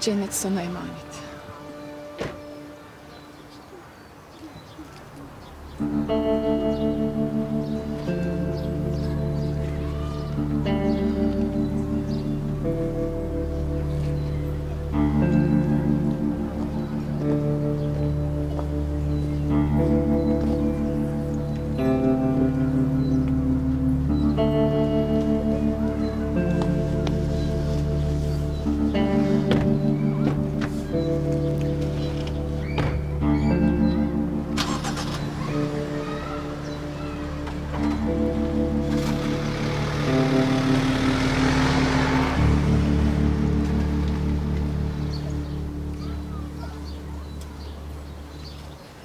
Cennet sana emanet.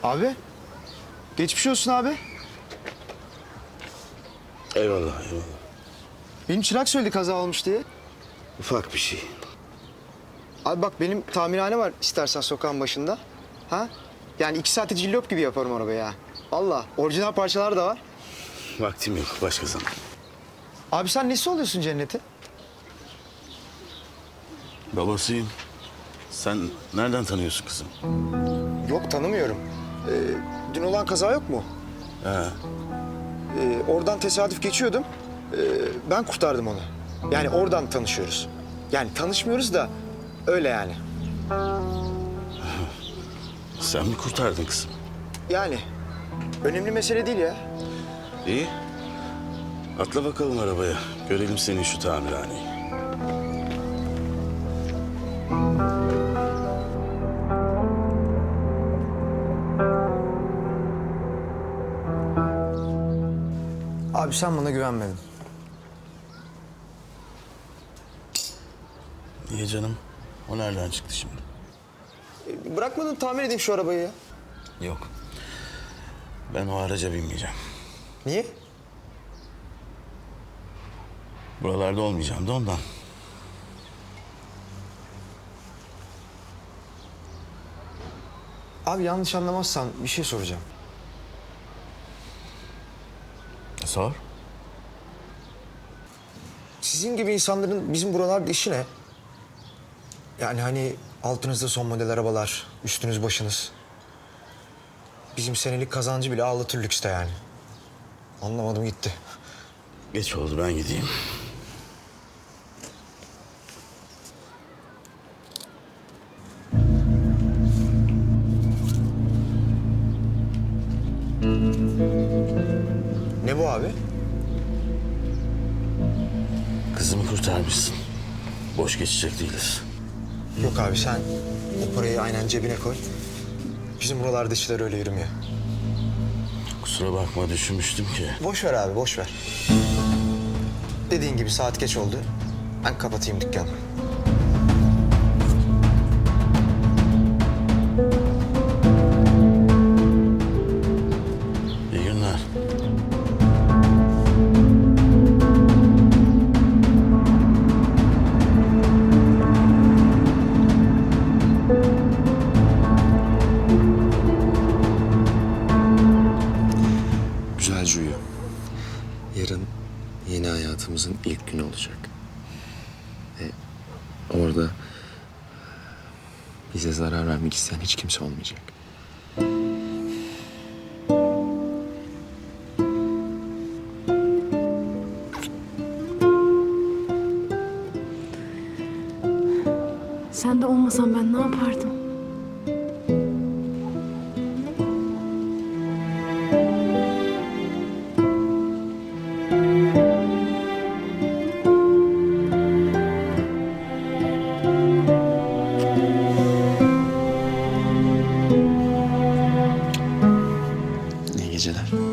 Abi. Geçmiş olsun abi. Eyvallah eyvallah. Benim çırak söyledi kaza olmuş diye. Ufak bir şey. Abi bak benim tamirhane var istersen sokağın başında. Ha? Yani iki saate cillop gibi yaparım arabayı ha. Valla orijinal parçalar da var. Vaktim yok başka zaman. Abi sen nesi oluyorsun Cennet'e? Babasıyım. Sen nereden tanıyorsun kızım? Yok tanımıyorum. Ee, dün olan kaza yok mu? He. Ee, oradan tesadüf geçiyordum. Ee, ben kurtardım onu. Yani oradan tanışıyoruz. Yani tanışmıyoruz da öyle yani. Sen mi kurtardın kızım? Yani önemli mesele değil ya. İyi. Atla bakalım arabaya. Görelim senin şu tamirhaneyi. Abi sen bana güvenmedin. Niye canım? O nereden çıktı şimdi? Ee, Bırakmadın tamir edeyim şu arabayı ya. Yok. Ben o araca binmeyeceğim. Niye? Buralarda olmayacağım da ondan. Abi yanlış anlamazsan bir şey soracağım. Sor. Sizin gibi insanların bizim buralarda işi ne? Yani hani altınızda son model arabalar, üstünüz başınız. Bizim senelik kazancı bile ağlatır lükste yani. Anlamadım gitti. Geç oldu ben gideyim. Ne bu abi? Kızımı kurtarmışsın. Boş geçecek değiliz. Yok abi sen o parayı aynen cebine koy. Bizim buralarda işler öyle yürümüyor. Kusura bakma düşünmüştüm ki. Boş ver abi boş ver. Dediğin gibi saat geç oldu. Ben kapatayım dükkanı. Güzelce uyu. Yarın yeni hayatımızın ilk günü olacak. Ve orada bize zarar vermek isteyen hiç kimse olmayacak. Sen de olmasan ben ne yapardım? İyi